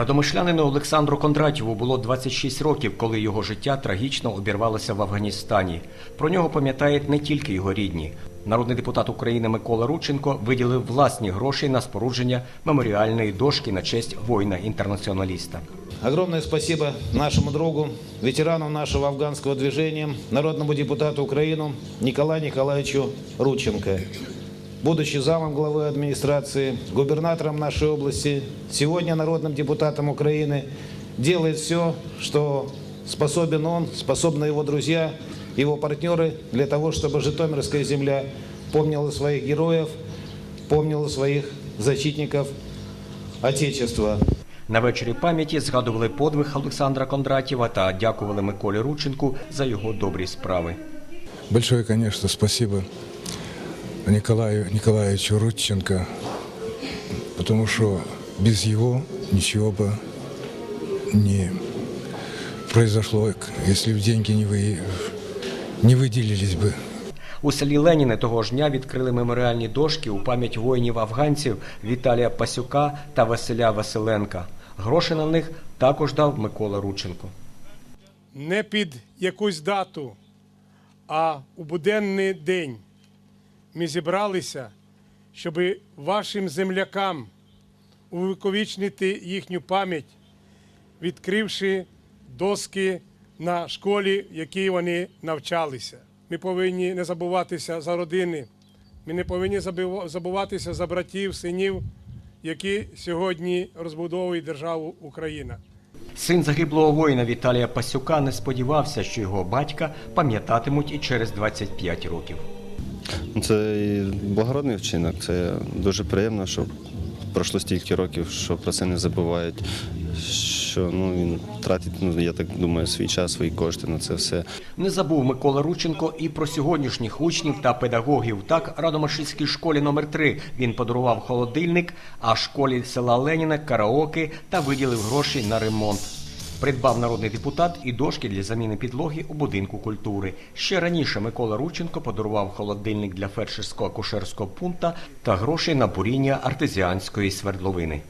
Радомишлянину Олександру Кондратєву було 26 років, коли його життя трагічно обірвалося в Афганістані. Про нього пам'ятають не тільки його рідні. Народний депутат України Микола Рученко виділив власні гроші на спорудження меморіальної дошки на честь воїна-інтернаціоналіста. Огромное спасибо нашему другу, ветерану нашего афганского движения, народному депутату Украины Николаю Николаевичу Рученко Будучи замом главы администрации, губернатором нашей области, сегодня народным депутатом Украины, делает все, что способен он, способны его друзья, его партнеры для того, чтобы Житомирская земля помнила своих героев, помнила своих защитников Отечества. На вечорі пам'яті згадували подвиг Олександра Кондратєва та дякували Миколі Рученку за його добрі справи. Большое, конечно, спасибо Николаю Николаевичу Рудченко, потому что без его ничего бы не произошло, если бы деньги не, вы, не выделились бы. У селі Леніне того ж дня відкрили меморіальні дошки у пам'ять воїнів-афганців Віталія Пасюка та Василя Василенка. Гроші на них також дав Микола Рученко. не під якусь дату, а у буденний день ми зібралися, щоб вашим землякам увіковічнити їхню пам'ять, відкривши доски на школі, в якій вони навчалися. Ми повинні не забуватися за родини, ми не повинні забуватися за братів, синів, які сьогодні розбудовують державу Україна. Син загиблого воїна Віталія Пасюка не сподівався, що його батька пам'ятатимуть і через 25 років. Це благородний вчинок. Це дуже приємно, що пройшло стільки років, що про це не забувають. Що ну, він тратить, ну, я так думаю, свій час, свої кошти на це все. Не забув Микола Рученко і про сьогоднішніх учнів та педагогів. Так, Радомишльській школі номер 3 він подарував холодильник, а школі села Леніна караоке та виділив гроші на ремонт. Придбав народний депутат і дошки для заміни підлоги у будинку культури. Ще раніше Микола Рученко подарував холодильник для фельдшерсько акушерського пункту та гроші на буріння артезіанської свердловини.